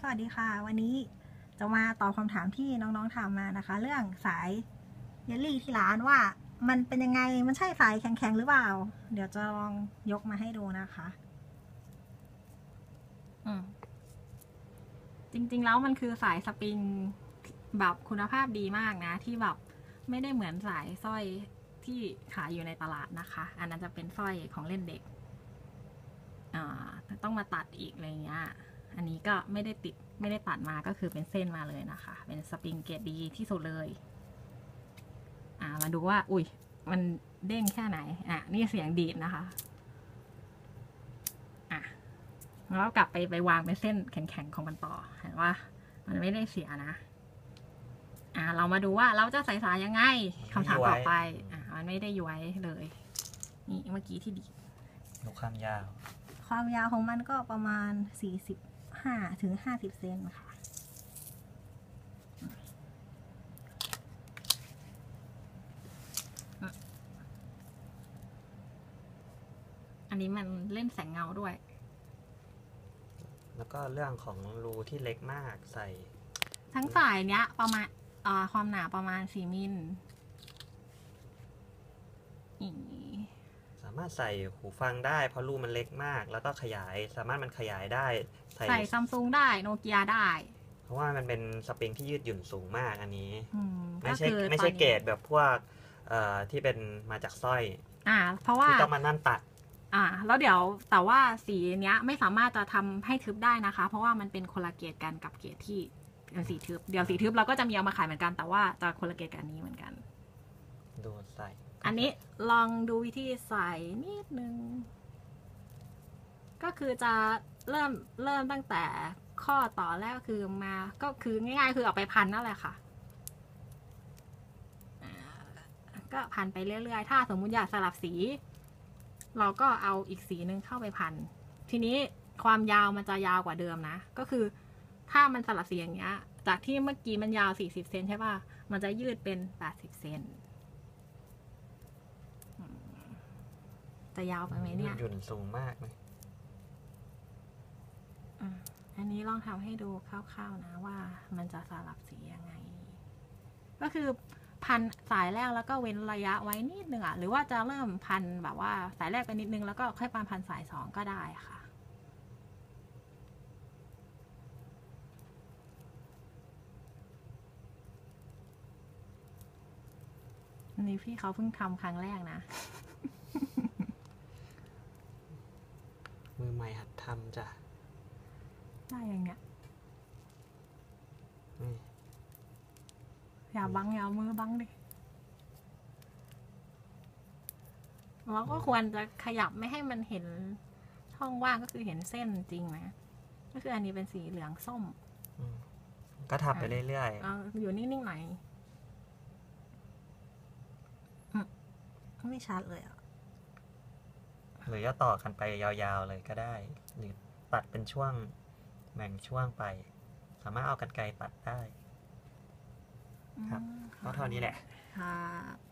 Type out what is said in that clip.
สวัสดีค่ะ วันนี้จะมาตอบคำถามที่น้องๆถามมานะคะ เรื่องสายเยลลี่ที่ร้านว่ามันเป็นยังไงมันใช่สายแข็งๆหรือเปล่า เดี๋ยวจะลองยกมาให้ดูนะคะอืมจริงๆแล้วมันคือสายสปริงแบบคุณภาพดีมากนะ ที่แบบไม่ได้เหมือนสายสร้อยที่ขายอยู่ในตลาดนะคะ อันนั้นจะเป็นสร้อยของเล่นเด็กอ่าต้องมาตัดอีกอะไรเงี้ย อันนี้ก็ไม่ได้ติดไม่ได้ตัดมาก็คือเป็นเส้นมาเลยนะคะ เป็นสปริงเกรดดีที่สุดเลย อ่ามาดูว่า อุ้ยมันเด้งแค่ไหน อะ นี่เสียงดีดนะคะ อะแล้วกลับไปไปวางเป็นเส้นแข็งๆของมันต่อ เห็นว่า มันไม่ได้เสียนะ อ่าเรามาดูว่าเราจะใส่สายยังไงคำถามต่อไป อ่ามันไม่ได้ย้วยเลย นี่เมื่อกี้ที่ดีดลูกข้ามยาว ความยาวของมันก็ประมาณ 45ถึง50เซนค่ะ อันนี้มันเล่นแสงเงาด้วย แล้วก็เรื่องของรูที่เล็กมากใส่ ทั้งสายเนี้ยประมาณอ่าความหนาประมาณ4มิลอี สามารถใส่หูฟังได้ เพราะรูมันเล็กมาก แล้วก็ขยายสามารถมันขยายได้ ใส่ใส่ซัมซุงได้โนเกียได้ เพราะว่ามันเป็นสปริงที่ยืดหยุ่นสูงมากอันนี้ อืมไม่ใช่ก็คือไม่ใช่ตอนนี้เกรดแบบพวกเอ่อที่เป็นมาจากสร้อยอ่า เพราะว่า ที่ต้องมานั่นตัด อ่า แล้วเดี๋ยวแต่ว่าสีเนี้ยไม่สามารถจะทำให้ทึบได้นะคะ เพราะว่ามันเป็นคนละเกรดกันกับเกรดที่เป็นสีทึบ เดี๋ยวสีทึบเราก็จะมีเอามาขายเหมือนกัน แต่ว่าจะคนละเกรดกับอันนี้เหมือนกัน ดูใส่ อันนี้ลองดูวิธีใส่นิดนึง ก็คือจะเริ่มเริ่มตั้งแต่ข้อต่อแรกก็คือมาก็คือง่ายๆ คือเอาไปพันนั่นแหละค่ะ ก็พันไปเรื่อยๆ ถ้าสมมุติอยากสลับสี เราก็เอาอีกสีหนึ่งเข้าไปพัน ทีนี้ความยาวมันจะยาวกว่าเดิมนะ ก็คือถ้ามันสลับสีอย่างเงี้ย จากที่เมื่อกี้มันยาว 40 เซนใช่ป่ะ มันจะยืดเป็น 80 เซน จะยาวไปไหมยืเนี่ยดหยุ่นสูงมากเลยอะอันนี้ลองทำให้ดูคร่าวๆนะว่ามันจะสลับสียังไง ก็คือพันสายแรกแล้วก็เว้นระยะไว้นิดนึงอะหรือว่าจะเริ่มพันแบบว่าสายแรกไปนิดนึงแล้วก็ค่อยพันพันสายสองก็ได้ค่ะอันนี้พี่เขาเพิ่งทำครั้งแรกนะ มื อใหม่หัดทำจ้ะได้ยังเนี่ยนี่อย่าบังอย่าเอามือบังดิเราก็ควรจะขยับไม่ให้มันเห็นช่องว่างก็คือเห็นเส้นจริงนะ ก็คืออันนี้เป็นสีเหลืองส้มอืมก็ทำไปเรื่อยเอาอยู่นิ่งๆหน่อยอืมไม่ชัดเลยอะๆ หรือจะต่อกันไปยาวๆเลยก็ได้ หรือตัดเป็นช่วงแบ่งช่วงไป สามารถเอากันไกรตัดได้ ครับอืมก็เท่านี้แหละครับ